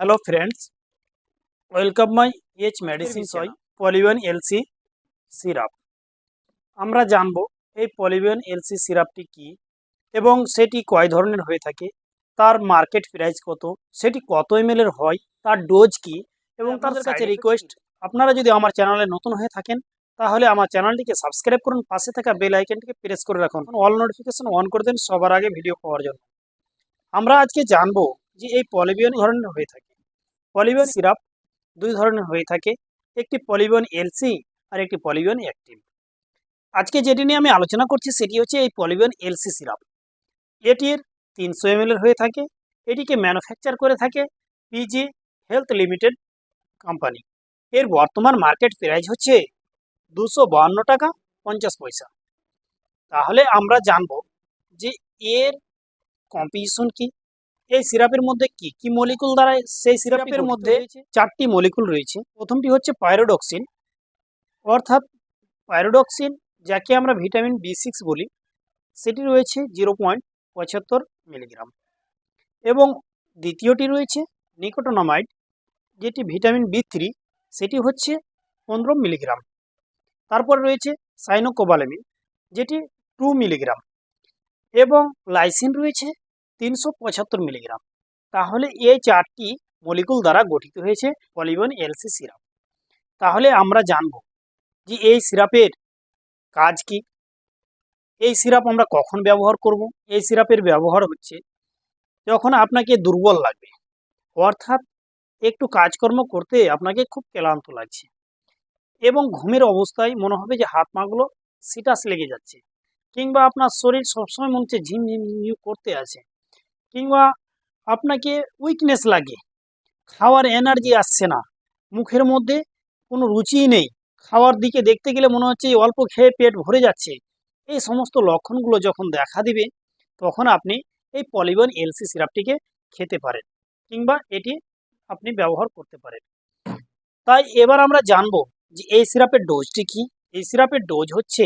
Hello friends welcome my H medicine সই Polybion LC syrup আমরা জানব এই পলিবিয়ন এলসি সিরাপটি কি এবং সেটি কয় ধরনের হয়ে থাকে তার মার্কেট প্রাইস কত সেটি কত এম এর হয় তার ডোজ কি এবং তাদের কাছে রিকোয়েস্ট আপনারা যদি আমার চ্যানেলে নতুন হয়ে থাকেন তাহলে আমার চ্যানেলটিকে সাবস্ক্রাইব করুন পাশে থাকা বেল আইকনটিকে প্রেস করে রাখুন অল নোটিফিকেশন অন করে দেন সবার আগে ভিডিও পাওয়ার জন্য। আমরা আজকে জানব যে এই পলিবিয়ন ধরনের হয়ে থাকে। পলিবিয়ন সিরাপ দুই ধরনের হয়ে থাকে, একটি পলিবিয়ন এলসি আর একটি পলিবিয়ন অ্যাক্টিভ। আজকে যেটি নিয়ে আমি আলোচনা করছি সেটি হচ্ছে এই পলিবিয়ন এলসি সিরাপ। এটির তিনশো এম হয়ে থাকে, এটিকে ম্যানুফ্যাকচার করে থাকে পিজি হেলথ লিমিটেড কোম্পানি। এর বর্তমান মার্কেট প্রাইস হচ্ছে দুশো টাকা পঞ্চাশ পয়সা। তাহলে আমরা জানব যে এর কম্পিটিশন কি এই সিরাপের মধ্যে কি? কি মলিকুল দ্বারা সেই সিরাপের মধ্যে চারটি মলিকুল রয়েছে। প্রথমটি হচ্ছে পাইরোডক্সিন অর্থাৎ পাইরোডক্সিন যাকে আমরা ভিটামিন বি সিক্স বলি সেটি রয়েছে জিরো পয়েন্ট পঁচাত্তর মিলিগ্রাম এবং দ্বিতীয়টি রয়েছে নিকোটোনামাইড যেটি ভিটামিন বি থ্রি সেটি হচ্ছে পনেরো মিলিগ্রাম তারপর রয়েছে সাইনোকোবালামিন যেটি টু মিলিগ্রাম এবং লাইসিন রয়েছে তিনশো পঁচাত্তর মিলিগ্রাম। তাহলে এই চারটি মলিকুল দ্বারা গঠিত হয়েছে পলিবন এলসি সিরাপ তাহলে আমরা জানব যে এই সিরাপের কাজ কি? এই সিরাপ আমরা কখন ব্যবহার করব? এই সিরাপের ব্যবহার হচ্ছে যখন আপনাকে দুর্বল লাগবে। অর্থাৎ একটু কাজকর্ম করতে আপনাকে খুব ক্লান্ত লাগছে এবং ঘুমের অবস্থায় মনে হবে যে হাত পাগুলো সিটাস লেগে যাচ্ছে কিংবা আপনার শরীর সবসময় মনে হচ্ছে ঝিম ঝিম ঝিম করতে আছে। কিংবা আপনাকে উইকনেস লাগে, খাওয়ার এনার্জি আসছে না, মুখের মধ্যে কোনো রুচিই নেই, খাওয়ার দিকে দেখতে গেলে মনে হচ্ছে অল্প খেয়ে পেট ভরে যাচ্ছে, এই সমস্ত লক্ষণগুলো যখন দেখা দিবে, তখন আপনি এই পলিবন এলসি সিরাপটিকে খেতে পারেন, কিংবা এটি আপনি ব্যবহার করতে পারেন। তাই এবার আমরা জানব যে এই সিরাপের ডোজটি কি? এই সিরাপের ডোজ হচ্ছে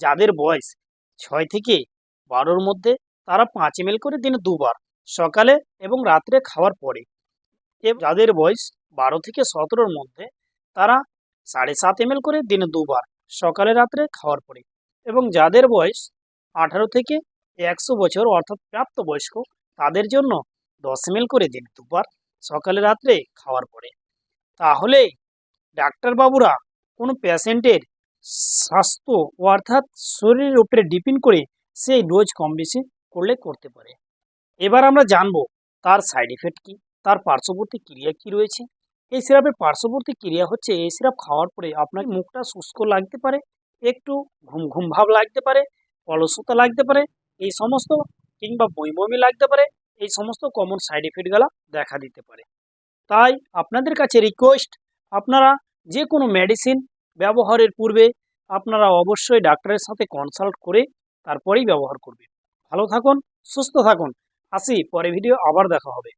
যাদের বয়স ছয় থেকে বারোর মধ্যে তারা পাঁচ এম করে দিনে দুবার সকালে এবং রাত্রে খাওয়ার পরে। যাদের বয়স বারো থেকে সতেরোর মধ্যে, তারা সাড়ে সাত এম করে দিনে দুবার সকালে রাত্রে খাওয়ার পরে এবং যাদের বয়স আঠারো থেকে একশো বছর অর্থাৎ প্রাপ্তবয়স্ক, তাদের জন্য দশ এম করে দিনে দুবার সকালে রাত্রে খাওয়ার পরে। তাহলে ডাক্তারবাবুরা কোনো পেশেন্টের স্বাস্থ্য অর্থাৎ শরীরের উপরে ডিপেন্ড করে সেই ডোজ কম বেশি করলে করতে পারে। এবার আমরা জানব তার সাইড এফেক্ট কী, তার পার্শ্ববর্তী ক্রিয়া কী রয়েছে। এই সিরাপের পার্শ্ববর্তী ক্রিয়া হচ্ছে, এই সিরাপ খাওয়ার পরে আপনার মুখটা শুষ্ক লাগতে পারে, একটু ঘুম ঘুম ভাব লাগতে পারে, অলসতা লাগতে পারে, এই সমস্ত কিংবা বমি লাগতে পারে, এই সমস্ত কমন সাইড এফেক্টগুলো দেখা দিতে পারে। তাই আপনাদের কাছে রিকোয়েস্ট আপনারা যে কোনো মেডিসিন ব্যবহারের পূর্বে আপনারা অবশ্যই ডাক্তারের সাথে কনসাল্ট করে তারপরেই ব্যবহার করবেন। ভালো থাকুন, সুস্থ থাকুন। আসি পরে ভিডিও আবার দেখা হবে।